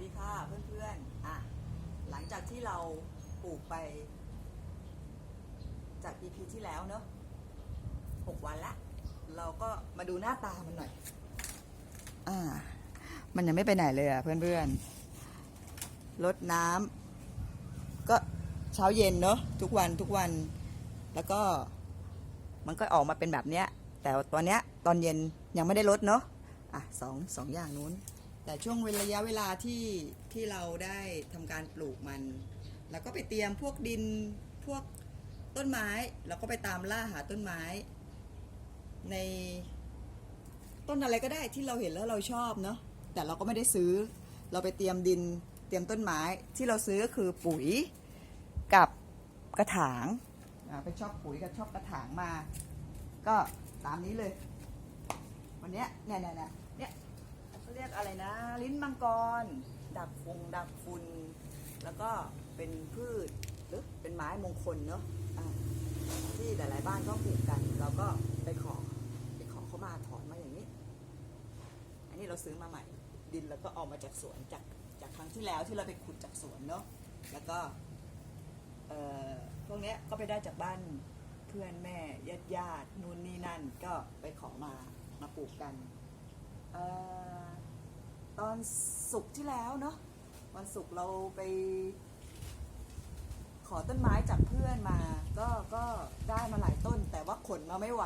ดีค่ะเพื่อนๆอะหลังจากที่เราปลูกไป จาก EP ที่แล้วเนอะหกวันละ เราก็มาดูหน้าตามันหน่อย อ่า มันยังไม่ไปไหนเลยอะเพื่อนๆลดน้ำก็เช้าเย็นเนอะทุกวันทุกวัน แล้วก็มันก็ออกมาเป็นแบบเนี้ย แต่ตอนเนี้ยตอนเย็นยังไม่ได้ลดเนอะอะสองสองอย่างนู้น แต่ช่วงเวระยะเวลาที่ที่เราได้ทำการปลูกมัน แล้วก็ไปเตรียมพวกดินพวกต้นไม้แล้วก็ไปตามล่าหาต้นไม้ ในต้นอะไรก็ได้ที่เราเห็นแล้วเราชอบเนาะแต่เราก็ไม่ได้ซื้อ เราไปเตรียมดินเตรียมต้นไม้ที่เราซื้อก็คือปุ๋ยกับกระถางไปชอบปุ๋ยกับชอบกระถางมา ก็ตามนี้เลย วันเนี้ยเนี่ยเนี่ย รียกอะไรนะ ลิ้นมังกร ดักฟงดักฟุนแล้วก็เป็นพืชหรือเป็นไม้มงคลเนาะที่หลาย ๆ บ้านก็ปลูกกัน เราก็ไปขอไปขอเขามาถอนมาอย่างนี้ อันนี้เราซื้อมาใหม่ ดินแล้วก็เอามาจากสวนจากจากครั้งที่แล้วที่เราไปขุดจากสวนเนาะแล้วก็เอ่อพวกเนี้ยก็ไปได้จากบ้านเพื่อนแม่ญาติญาตินู่นนี่นั่นก็ไปขอมามาปลูกกันเอ่อ ตอนศุกร์ที่แล้วเนาะวันศุกร์เราไปขอต้นไม้จากเพื่อนมา ก็ก็ได้มาหลายต้น แต่ว่าขนมาไม่ไหว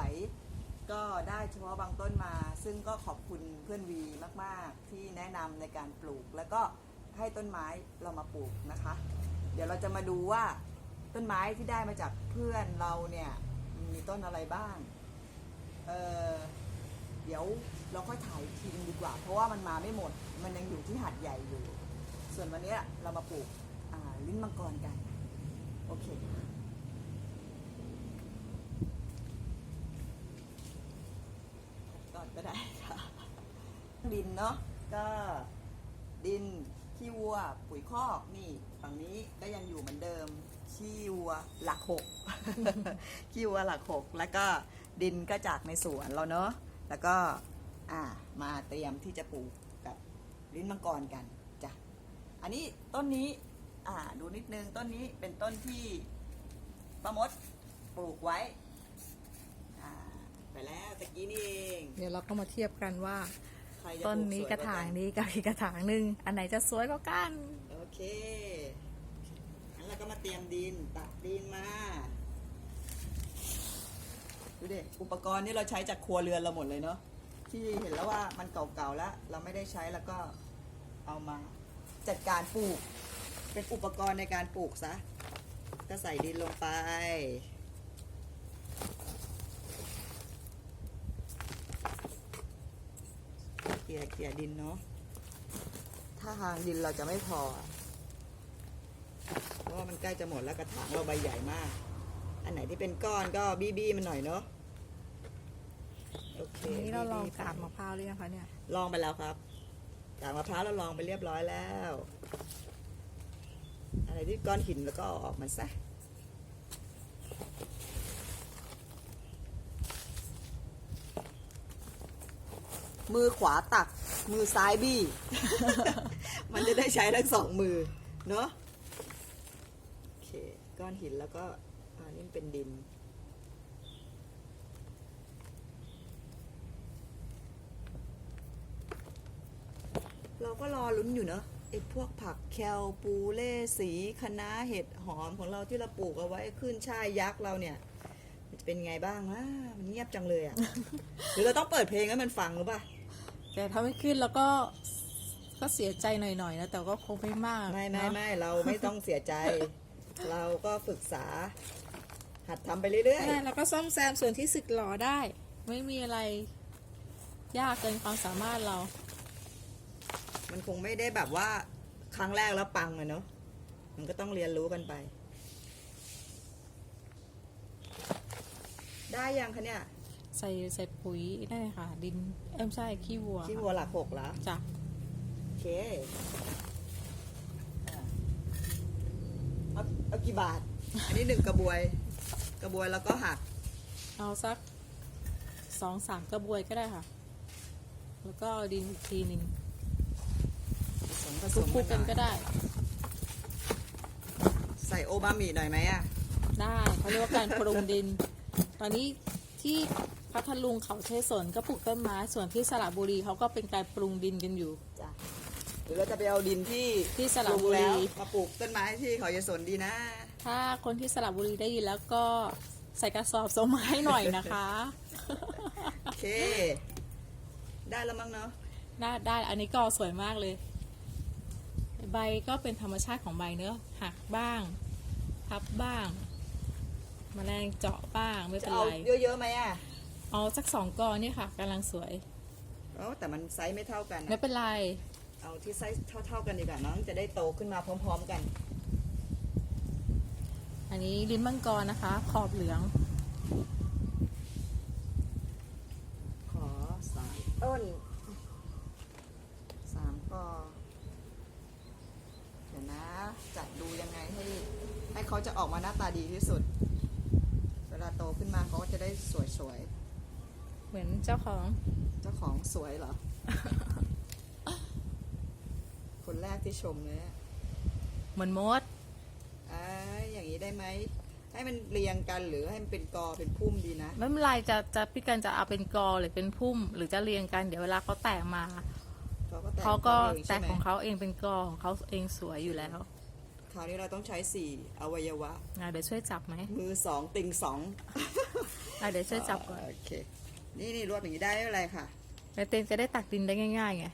ก็ได้เฉพาะบางต้นมา ซึ่งก็ขอบคุณเพื่อนวีมาก ๆ ที่แนะนำในการปลูก แล้วก็ให้ต้นไม้เรามาปลูกนะคะ เดี๋ยวเราจะมาดูว่าต้นไม้ที่ได้มาจากเพื่อนเราเนี่ยมีต้นอะไรบ้าง เออเดี๋ยวเราค่อยถ่ายทีนึงดีกว่า เพราะว่ามันมาไม่หมด มันยังอยู่ที่หัดใหญ่อยู่ ส่วนวันนี้เรามาปลูกลิ้นมังกรกัน โอเคก่อนก็ได้ค่ะ ดินเนาะก็ดินขี้วัว ปุ๋ยคอกนี่ฝั่งนี้ก็ยังอยู่เหมือนเดิมขี้วัวหลักหกขี้วัวหลักหกแล้วก็ดินก็จากในสวนเราเนาะแล้วก็ อ่า มาเตรียมที่จะปลูกกับลิ้นมังกรกันจ้ะอันนี้ต้นนี้อ่าดูนิดนึงต้นนี้เป็นต้นที่ป้ามดปลูกไว้อ่าไปแล้วตะกี้นี่เองเดี๋ยวเราก็มาเทียบกันว่า ใครจะต้นปลูนี้สวยกระถางว่นี้กับอีกกระถางหนึ่งอันไหนจะสวยกว่ากัน โอเคงั้นเราก็มาเตรียมดินตักดินมาดูดิอุปกรณ์นี่เราใช้จากครัวเรือนเราหมดเลยเนาะ ที่เห็นแล้วว่ามันเก่าๆแล้ว เราไม่ได้ใช้แล้วก็เอามาจัดการปลูก เป็นอุปกรณ์ในการปลูกซะ ก็ใส่ดินลงไป เกลี่ยเกลี่ยดินเนาะ ถ้าทางดินเราจะไม่พอ เพราะว่ามันใกล้จะหมดแล้วกระถางเราใบใหญ่มาก อันไหนที่เป็นก้อนก็บี้บี้มันหน่อยเนาะ โอเคอันนี้เราลองบี้ๆไปกาบมะพร้าวหรือยังคะเนี่ยลองไปแล้วครับกากมะพร้าวเราลองไปเรียบร้อยแล้ว อะไรที่ก้อนหินแล้วก็เอาออกมันซะมือขวาตัก มือซ้ายบี้ มันจะได้ใช้ทั้งสองมือ เนาะโอเค ก้อนหินแล้วก็อันนี้เป็นดิน เรา ก็รอลุ้นอยู่เนอะไอ้พวกผักแคลปูเล่สีคะน้าเห็ดหอมของเราที่เราปลูกเอาไว้ขึ้นช่ายยักษ์เราเนี่ยมันจะเป็นไงบ้างวะมันเงียบจังเลยอะ หรือเราต้องเปิดเพลงให้มันฟังหรือเปล่าแต่ถ้าไม่ขึ้นแล้วก็ก็เสียใจหน่อยๆนะแต่ก็คงไม่มากไม่ไม่เนอะไม่เราไม่ต้องเสียใจ เราก็ฝึกษา หัดทำไปเรื่อยใช่แล้วก็ซ่อมแซมส่วนที่สึกหรอได้ ไม่มีอะไรยากเกินความสามารถเราๆ มันคงไม่ได้แบบว่าครั้งแรกแล้วปังอะเนอะมันก็ต้องเรียนรู้กันไป ได้ยังคะเนี่ย ใส่ใส่ปุ๋ยนั่นเลยค่ะ ดินเอ้ยไม่ใช่ขี้วัวที่วัวหลักหกแล้วจ้ะโอเคอะเอาเอากี่บาท อันนี้หนึ่งกระบวย กระบวยแล้วก็หัก เอาสักสองสามกระบวยก็ได้ค่ะ แล้วก็ดินอีกทีหนึ่ง สสมผสคลุมกๆกันหอยก็ได้ ใส่โอบามิหน่อยไหมอะ ได้เขาเรียกว่าการปรุงดิน ตอนนี้ที่พัทลุงเขาเชยสนก็ปลูกต้นไม้ส่วนที่สระบุรีเขาก็เป็นการปรุงดินกันอยู่ จ้ะหรือเราจะไปเอาดินที่ที่สระบุรีปลูกแล้วมาปลูกต้นไม้ที่เขาจะสนดีนะ ถ้าคนที่สระบุรีได้ยินแล้วก็ใส่กระสอบส่งมาให้หน่อยนะคะ โอเค ได้แล้วมั้งเนาะได้ได้อันนี้ก็สวยมากเลย ใบก็เป็นธรรมชาติของใบเนอะหักบ้าง พับบ้างแมลงเจาะบ้างไม่จะเป็นเอาไร เยอะๆไหมอะเอาสักสองกอนี่ค่ะกำลังสวย เอ้าแต่มันไซส์ไม่เท่ากันไม่อะเป็นไร เอาที่ไซส์เท่าๆกันดีกว่าน้องจะได้โตขึ้นมาพร้อม ๆกัน อันนี้ลิ้นมังกรนะคะ ขอบเหลือง ขอสามต้นสามกอเดี๋ยวนะ จัดดูยังไงให้ให้เขาจะออกมาหน้าตาดีที่สุด เวลาโตขึ้นมาเขาก็จะได้สวยเหมือนเจ้าของ ๆ เจ้าของสวยเหรอ คนแรกที่ชมเลยอะเหมือนมด อ่าอย่างนี้ได้ไหม ให้มันเรียงกันหรือให้มันเป็นกอเป็นพุ่มดีนะ ไม่เป็นไรจะจะพี่กันจะเอาเป็นกอหรือเป็นพุ่ม หรือจะเรียงกันเดี๋ยวเวลาเขาแตกมาเขาก็แต่งเขาก็ของแตเองกใช่ไหมของเขาเองเป็นกอของเขาเองสวยอยู่แล้ว คราวนี้เราต้องใช้สี่อวัยวะอะเดี๋ยวช่วยจับไหมมือสองติงสองอะเดี๋ยวช่วยจับก่อนโอเค นี่นี่รวดอย่างนี้ได้ไม่เป็นไรค่ะเดี๋ยวเต็นจะได้ตักดินได้ง่ายๆไง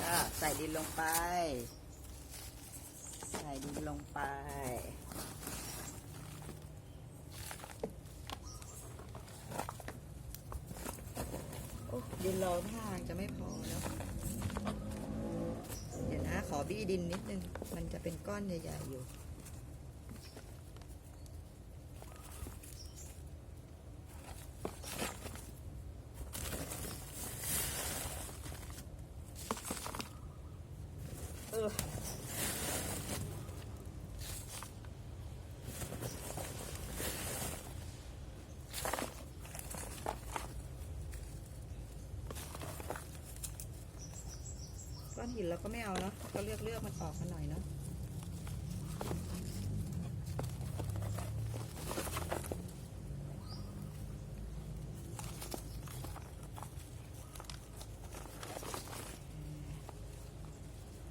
ก็ใส่ดินลงไป ใส่ดินลงไป โอ้ดินเราท่าทาง จะไม่พอแล้วเดี๋ยวนะขอบี้ดินนิดนึง มันจะเป็นก้อนใหญ่ๆอยู่ หินเราก็ไม่เอาเนาะก็เลือกเลือกมันออกมาหน่อยเนาะ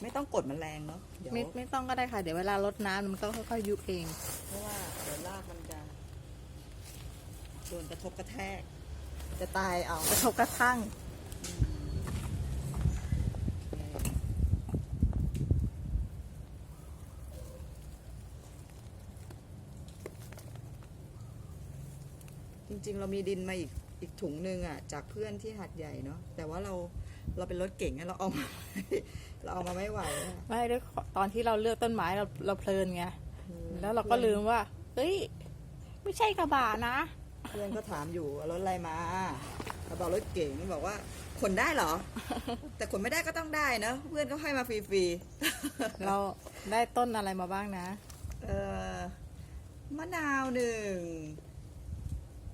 ไม่ต้องกดมันแรงเนาะเดี๋ยวไม่ไม่ต้องก็ได้ค่ะ เดี๋ยวเวลาลดน้ำมันก็ค่อยๆยุบเอง เพราะว่าเดี๋ยวรากมันจะโดนกระทบกระแทก จะตายเอากระทบกระทั่ง จ ริง ๆ เรามีดินมาอีกอีกถุงหนึ่งอะจากเพื่อนที่หัดใหญ่เนาะแต่ว่าเราเราเป็นรถเก่งอะเราเอามา เราเอามาไม่ไหวอะไม่ด้วยตอนที่เราเลือกต้นไม้เราเราเพลินไงแล้วเราก็ลืมว่า เฮ้ย ไม่ใช่กระบะนะ เพื่อนก็ถามอยู่ว่ารถอะไรมาเราบอกรถเก่งบอกว่าขนได้เหรอ แต่ขนไม่ได้ก็ต้องได้นะเพื่อนก็ให้มาฟรีๆเราได้ต้นอะไรมาบ้างนะ เออมะนาวหนึ่ง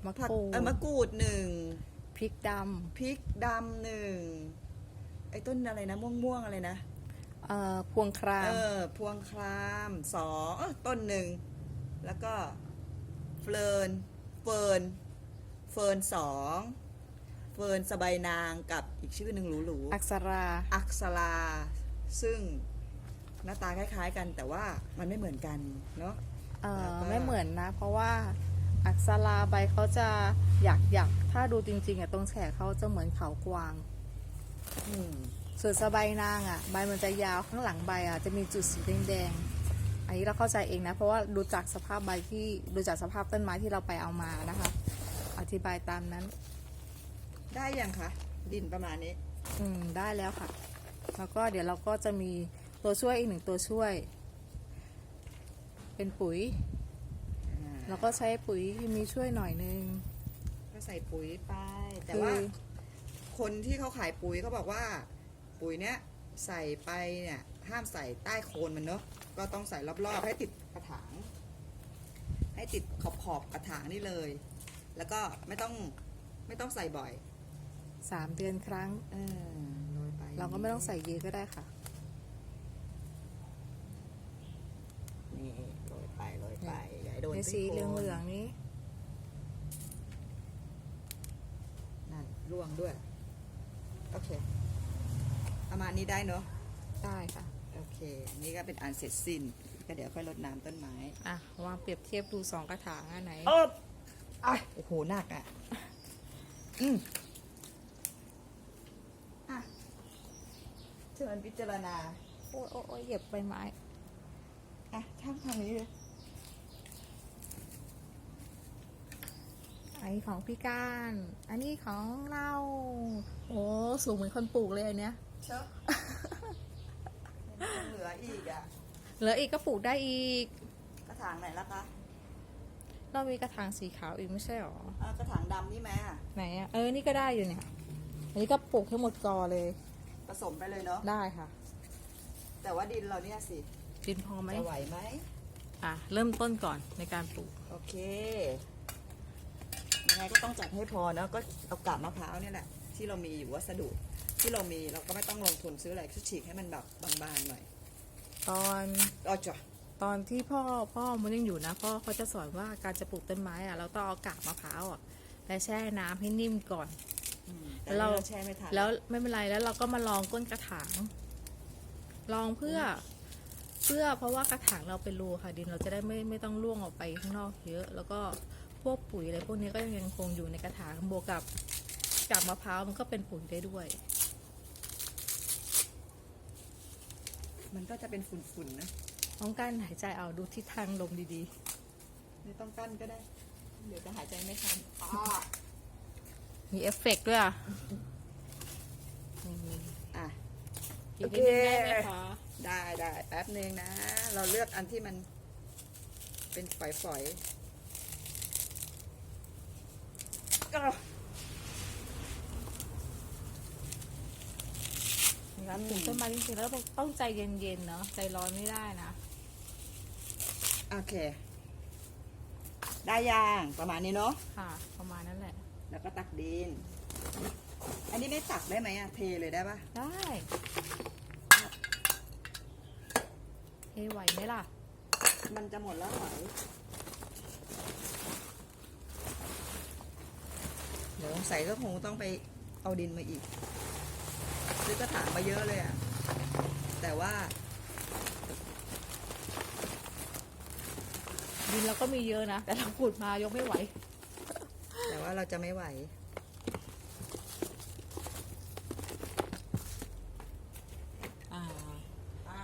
มะผักกรูดเออมะกรูดหนึ่งพริกดพริกดำหนึ่งไอ้ต้นอะไรนะม่วงๆอะไรนะำเอ่อพวงคราม เออพวงครามสองเออต้นหนึ่งแล้วก็เฟิร์นเฟิร์นเฟิร์นสองเฟิร์นสบายนางกับอีกชื่อหนึ่งหรูอักษราๆอักษราซึ่งหน้าตาคล้ายๆกันแต่ว่ามันไม่เหมือนกันเนาะ เอ่อแล้วก็ ไม่เหมือนนะ เพราะว่า อักษราใบเขาจะหยักหยักๆถ้าดูจริงๆอะตรงแฉกเขาจะเหมือนเขากวางอืมส่วนสบายนางอะ ใบมันจะยาวข้างหลังใบอะจะมีจุดสีแดงๆอันนี้เราเข้าใจเองนะ เพราะว่าดูจากสภาพใบที่ดูจากสภาพต้นไม้ที่เราไปเอามานะคะ อธิบายตามนั้น ได้ยังคะดินประมาณนี้ อืมได้แล้วค่ะ แล้วก็เดี๋ยวเราก็จะมีตัวช่วยอีกหนึ่งตัวช่วย เป็นปุ๋ย แล้วก็ใช้ปุ๋ยที่มีช่วยหน่อยนึง ก็ใส่ปุ๋ยไป แต่คือว่าคนที่เขาขายปุ๋ยเขาบอกว่า ปุ๋ยเนี้ยใส่ไปเนี่ยห้ามใส่ใต้โคนมันเนาะก็ต้องใส่รอบๆให้ติดกระถางให้ให้ติดขอบขอบๆกระถางนี่เลย แล้วก็ไม่ต้องไม่ต้องใส่บ่อย สามเดือนครั้ง เออโรยไปเราก็ไม่ต้องใส่เยอะก็ได้ค่ะนี่โรยไปโรยไปอย่าให้ โดนในสีซี่เหโครลืองๆนี้นั่นร่วงด้วย โอเค ประมาณนี้ได้เนอะได้ค่ะ โอเค นี่ก็เป็นอันเสร็จสิ้น ก็เดี๋ยวค่อยรดน้ำต้นไม้ อะ วางเปรียบเทียบดูสองกระถางอันไหนเอออะโอ้โหหนักอะ อืมอะเชิญพิจารณา โอ้ยโอ้ยโอ้ยเหยียบใบไม้ อะช่างทางนี้เลย อันนี้ของพี่ก้าน อันนี้ของเรา โอ้สูงเหมือนคนปลูกเลยอันเนี้ยเชอะเหลืออีกอะ เหลืออีกก็ปลูกได้อีก กระถางไหนล่ะคะเรามีกระถางสีขาวอีกไม่ใช่หรออะกระถางดำนี่ไหมอะไหนอะ เออ นี่ก็ได้อยู่เนี่ย อันนี้ก็ปลูกให้หมดกอเลย ผสมไปเลยเนาะ ได้ค่ะ แต่ว่าดินเราเนี่ยสิ ดินพอไหมจะไหวไหมอะ เริ่มต้นก่อนในการปลูก โอเค ยังไงก็ต้องจัดให้พอเนอะก็เอากาบมะพร้าวเนี่ยแหละที่เรามีอยู่วัสดุที่เรามีเราก็ไม่ต้องลงทุนซื้ออะไรก็ฉีกให้มันแบบบางๆหน่อยตอนอ๋อจ้ะตอนที่พ่อพ่อมันยังอยู่นะพ่อเขาจะสอนว่าการจะปลูกต้นไม้อะเราต้องเอากาบมะพร้าวอะไปแช่น้ำให้นิ่มก่อน อืมแต่เราเราแช่ไม่ทันแล้วไม่เป็นไรแล้วเราก็มาลองก้นกระถาง ลองเพื่อ เพื่อเพราะว่ากระถางเราเป็นรูค่ะดินเราจะได้ไม่ไม่ต้องล่วงออกไปข้างนอกเยอะ แล้วก็ พวกปุ๋ยอะไรพวกนี้ก็ยังคงอยู่ในกระถางบวกกับกาบมะพร้าวมันก็เป็นปุ๋ยได้ด้วย มันก็จะเป็นฝุ่นๆนะต้องการหายใจเอาดูทิศทางลมดีไม่ต้องกั้นก็ได้ เดี๋ยวจะหายใจไม่ทันอ๋อๆมีเอฟเฟกต์ด้วยอะนี่อะอีกนิดนึงได้ไหมคะได้ได้แป๊บนึงนะ เราเลือกอันที่มันเป็นฝอยๆ อ้าวการปลูกต้นไม้จริงๆแล้วต้องต้องใจเย็นๆเนาะใจร้อนไม่ได้นะโอเค ได้ย่างประมาณนี้เนาะค่ะ ประมาณนั้นแหละ แล้วก็ตักดิน อันนี้ไม่ตักได้ไหมอะเทเลยได้ปะได้เฮ้ไหวไหมล่ะ มันจะหมดแล้วไหว เดี๋ยวสงสัยก็คงต้องไปเอาดินมาอีกซื้อกระถางมาเยอะเลยอะแต่ว่า ดินเราก็มีเยอะนะ แต่เราขุดมายกไม่ไหว แต่ว่าเราจะไม่ไหว อ่า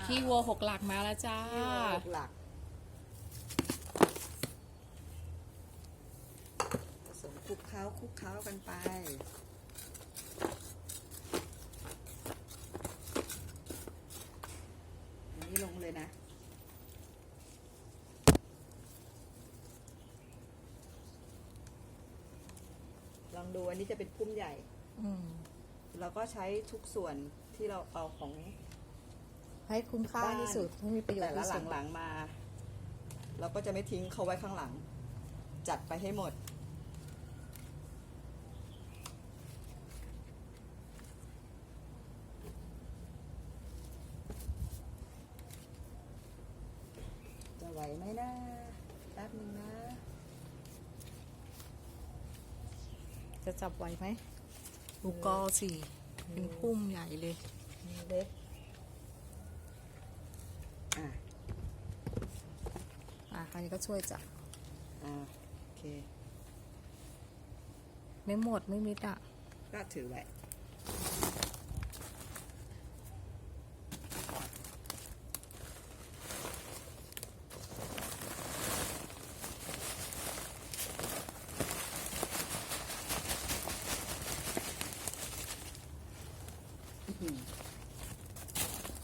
ขี้วัวหกหลักมาแล้วจ้าที่หกหลักผสมคลุก เคล้าคลุกเคล้ากันไป อันนี้ลงเลยนะลองดูอันนี้จะเป็นพุ่มใหญ่ อืมเราก็ใช้ทุกส่วนที่เราเอาของให้คุ้มค่าที่สุดให้มีประโยชแต่น์ละที่สุดหลังๆมา เราก็จะไม่ทิ้งเขาไว้ข้างหลัง จัดไปให้หมด จะไหวไหมนะแป๊บนึงนะ จะจับไหวไหมดูกอสี่เป็นพุ่มใหญ่เลยเล็กอะอะคราวนี้ก็ช่วยจับอะโอเค ไม่หมดไม่มิดอะก็ถือไว้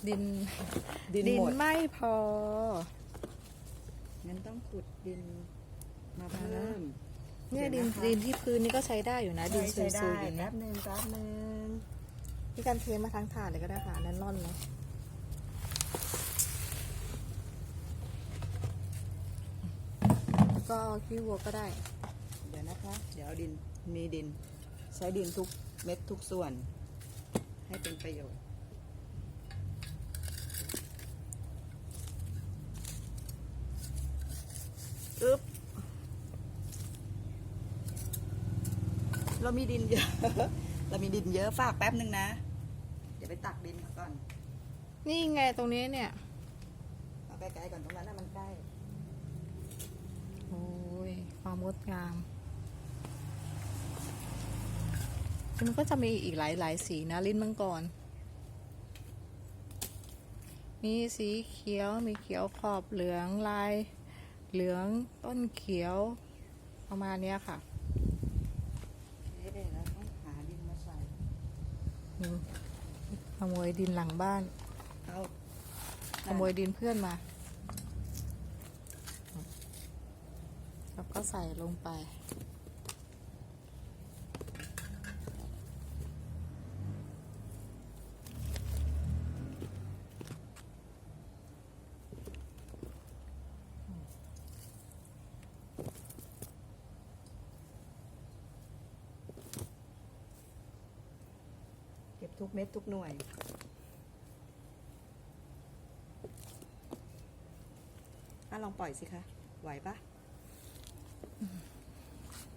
ดินดินหมดไม่พอ งั้นต้องขุดดินมาเพิ่มเนี่ยดินเดี๋ยวนะคะดินที่พื้นนี่ก็ใช้ได้อยู่นะ ดินใช้ซุได้ยๆอย่างเงี้แป๊ยบนึงแป๊บนึงพี่การเทมาทั้งถาดเลยก็ได้ค่ะนั่นร่อนเลยก็เอาขี้วัวก็ได้ เดี๋ยวนะคะ เดี๋ยวเอาดินมีดิน ใช้ดินทุกเม็ดทุกส่วน ให้เป็นประโยชน์ เรามีดินเยอะ เรามีดินเยอะฝากแป๊บหนึ่งนะ เดี๋ยวไปตักดินก่อน นี่ไงตรงนี้เนี่ย เอาใกล้ๆก่อนตรงนั้นนะมันใกล้ โอ้ย ความงดงาม มันก็จะมีอีกหลายหลายๆสีนะ ลิ้นมังกร มีสีเขียว มีเขียวขอบเหลืองลาย เหลืองต้นเขียวประมาณเนี้ยค่ะ เอ๊ะแล้วต้องหาดินมาใส่ อืมข โมยดินหลังบ้านเอาขโมยดินเพื่อนมาแล้วก็ใส่ลงไป เก็บทุกเม็ดทุกหน่วย ถ้าลอง ปล่อยสิคะ ไหวปะ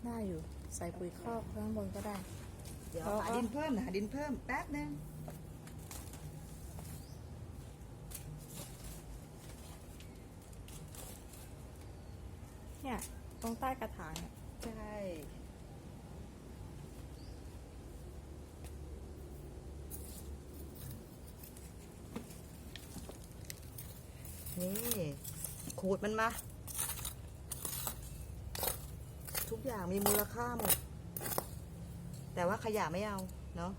ได้อยู่ ใส่ปุ๋ยคอกข้างบนก็ได้ เดี๋ยวเอาหาเอาดินเพิ่มหาดินเพิ่มแป๊บนึงเนี่ยตรงใต้กระถางเนี่ยใช่นี่ ขูดมันมา ทุกอย่างมีมูลค่าหมด แต่ว่าขยะไม่เอา เนาะ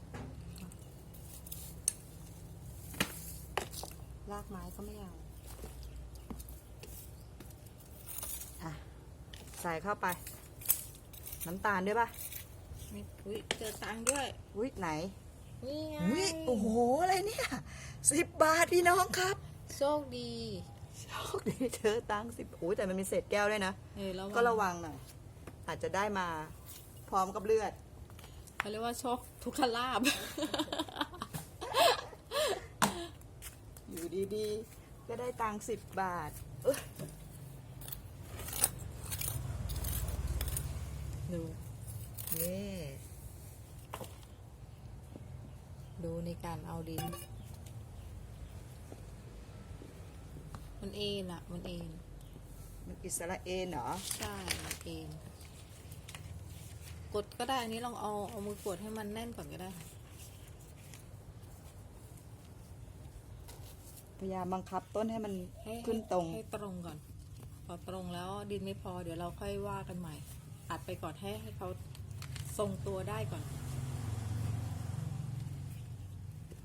รากไม้ก็ไม่เอาอะ ใส่เข้าไป น้ำตาลด้วยป่ะมีอุ้ยเจอตังค์ด้วย อุ้ยไหน นี่ไง อุ้ยโอ้โห อะไรเนี่ยสิบบาทพี่น้องครับ โชคดี โชคดีเจอตังค์สิบโอ้ยแต่มันมีเศษแก้วด้วยนะ เออระวังก็ระวังหน่อย อาจจะได้มาพร้อมกับเลือด เขาเรียกว่าโชคทุกขลาบ อยู่ดีๆ ก็ได้ตังค์สิบบาทเอ้ยดูนี่ดูในการเอาดิน มันเอ็นอะมันเอ็นมันอิสราเอลเหรอ ใช่มันเอ็นค่ะกดก็ได้อันนี้ลองเอาเอามือกดให้มันแน่นก่อนก็ได้ค่ะพยายามบังคับต้นให้มันให้ขึ้นตรง ให้ตรงก่อน พอตรงแล้วดินไม่พอเดี๋ยวเราค่อยว่ากันใหม่ อัดไปก่อนให้ให้เขาทรงตัวได้ก่อน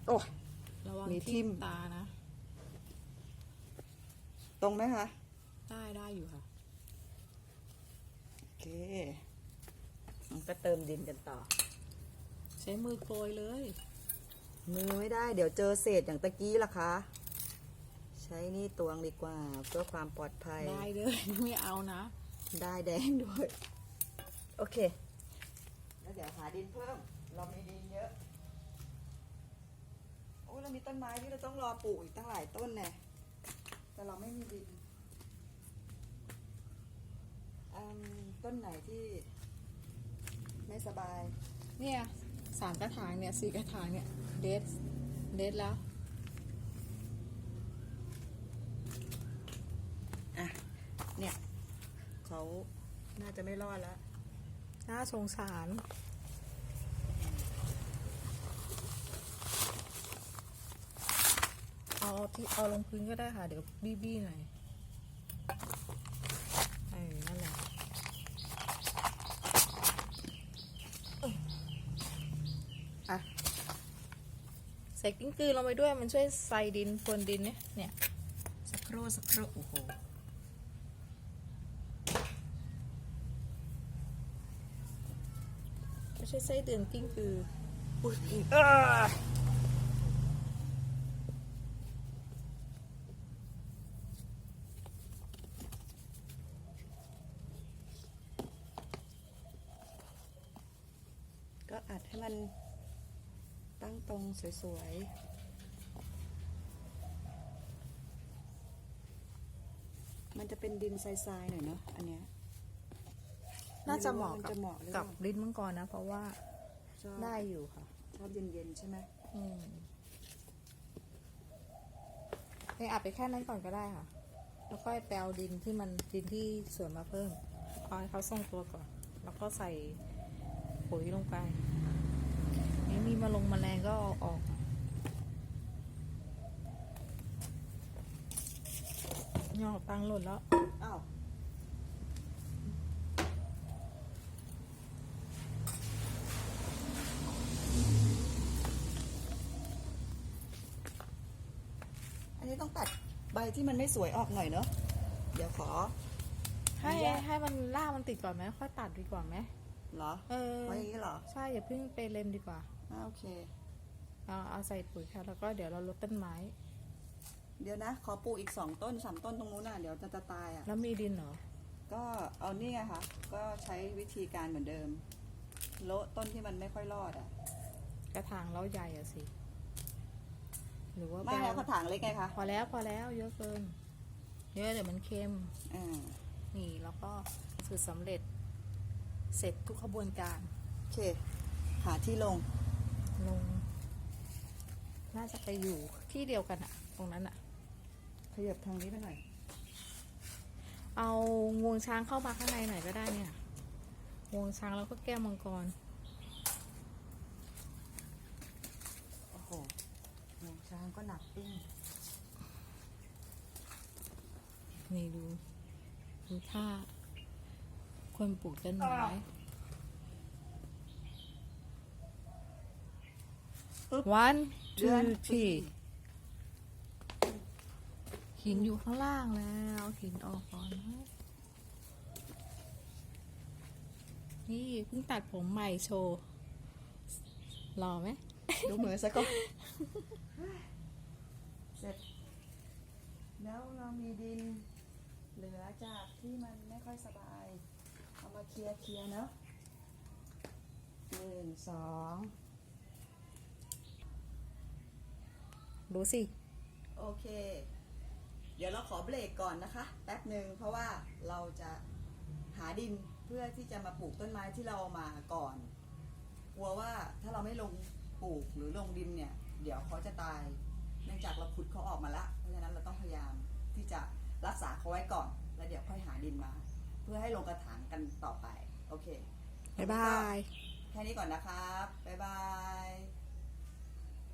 โอ้ยระวังมีทิ่ทิ่มมตานะ ตรงไหมคะ ได้ได้อยู่ค่ะ โอเค มันก็เติมดินกันต่อ ใช้มือโกยเลย มือไม่ได้ เดี๋ยวเจอเศษอย่างตะกี้ล่ะคะ ใช้นี่ตวงดีกว่า เพื่อความปลอดภัย ได้เลย ไม่เอานะ ได้แดงด้วย โอเค แล้วเดี๋ยวหาดินเพิ่ม เรามีดินเยอะ โอ้ยเรามีต้นไม้ที่เราต้องรอปลูกอีกตั้งหลายต้นแน่ แต่เราไม่มีดินต้นไหนที่ไม่สบาย เนี่ยสามกระถางเนี่ยสี่กระถางเนี่ยเดทเดทแล้วอะเนี่ยเขาน่าจะไม่รอดแล้ว น่าสงสาร เอาที่เอาลงพื้นก็ได้ค่ะ เดี๋ยวบี้บี้หน่อยเออนั่นแหละอะใส่กิ้งกือลงไปด้วยมันช่วยใส่ดินพรวนดินเนี่ยเนี่ยสักครู่สักครู่โอ้โหไม่ใช่ไส้เดือนกิ้งกืออุ๊ยอ่า อัดให้มันตั้งตรง สวยๆ มันจะเป็นดินทรายๆหน่อยเนาะอันเนี้ย น่าจะเหมาะไรู้ว่นกับจะเหมาะหรือเปกับล่าลิ้นมังกรนะ เพราะว่าชอบได้อยู่ค่ะ ชอบเย็นๆ ใช่ไหมอืมให้อัดไปแค่นั้นก่อนก็ได้ค่ะ แล้วค่อยแปลวดินที่มันดินที่สวนมาเพิ่มเอาให้เขาทรงตัวก่อน แล้วก็ใส่ปุ๋ยลงไปนี่ มีมาลงแมลงก็เอาออก ยอกตังหล่นแล้ว อ้าวอันนี้ต้องตัดใบที่มันไม่สวยออกหน่อยเนาะเดี๋ยวขอ ให้อนุญาตให้มันล่ากมันติดก่อนไหมค่อยตัดดีกว่าไหมเหรอเออไว้อย่างนี้เหรอ ใช่อย่าเพิ่งไปเล็มดีกว่าอ่า โอเค เอาเอาใส่ปุ๋ยค่ะ แล้วก็เดี๋ยวเราลดต้นไม้ เดี๋ยวนะ ขอปลูกอีกสองต้นสามต้นตรงนู้นน่ะ เดี๋ยวจะจะตายอะ แล้วมีดินเหรอ ก็เอานี่ไงคะก็ใช้วิธีการเหมือนเดิม โละต้นที่มันไม่ค่อยรอดอะ กระถางเราใหญ่อะสิ หรือว่าไม่แบแล้วบกระถางเล็กไงคะ พอแล้วพอแล้วเยอะเกิน เยอะเดี๋ยวมันเค็มอ่านี่แล้วก็สูตรสำเร็จ เสร็จทุกขบวนการ โอเค หาที่ลง ลง น่าจะไปอยู่ที่เดียวกันอะตรงนั้นอะขยับทางนี้ไปหน่อย เอางวงช้างเข้ามาข้างในหน่อยก็ได้เนี่ย งวงช้างแล้วก็แก้วมังกร โอ้โหหงช้างก็หนักปิ้ง นี่ดู ดูท่าคนปลูกต้นไม้ one two three หินอยู่ข้างล่างแล้วหินออกก่อนนะนี่เพิ่งตัดผมใหม่โชว์หล่อไหมดูมือซะก่อนเสร็จ แล้วเรามีดิน เหลือจากที่มันไม่ค่อยสบาย เอามาเคลียร์เคลียร์เนาะหนึ่งสอง ดูสิ โอเค เดี๋ยวเราขอเบรกก่อนนะคะ แป๊บหนึ่งเพราะว่าเราจะหาดินเพื่อที่จะมาปลูกต้นไม้ที่เราเอามาก่อน กลัวว่าถ้าเราไม่ลงปลูกหรือลงดินเนี่ย เดี๋ยวเขาจะตาย เนื่องจากเราขุดเขาออกมาละ เพราะฉะนั้นเราต้องพยายามที่จะรักษาเขาไว้ก่อน แล้วเดี๋ยวค่อยหาดินมา เพื่อให้ลงกระถางกันต่อไป โอเค บ๊ายบาย แค่นี้ก่อนนะครับ บ๊ายบาย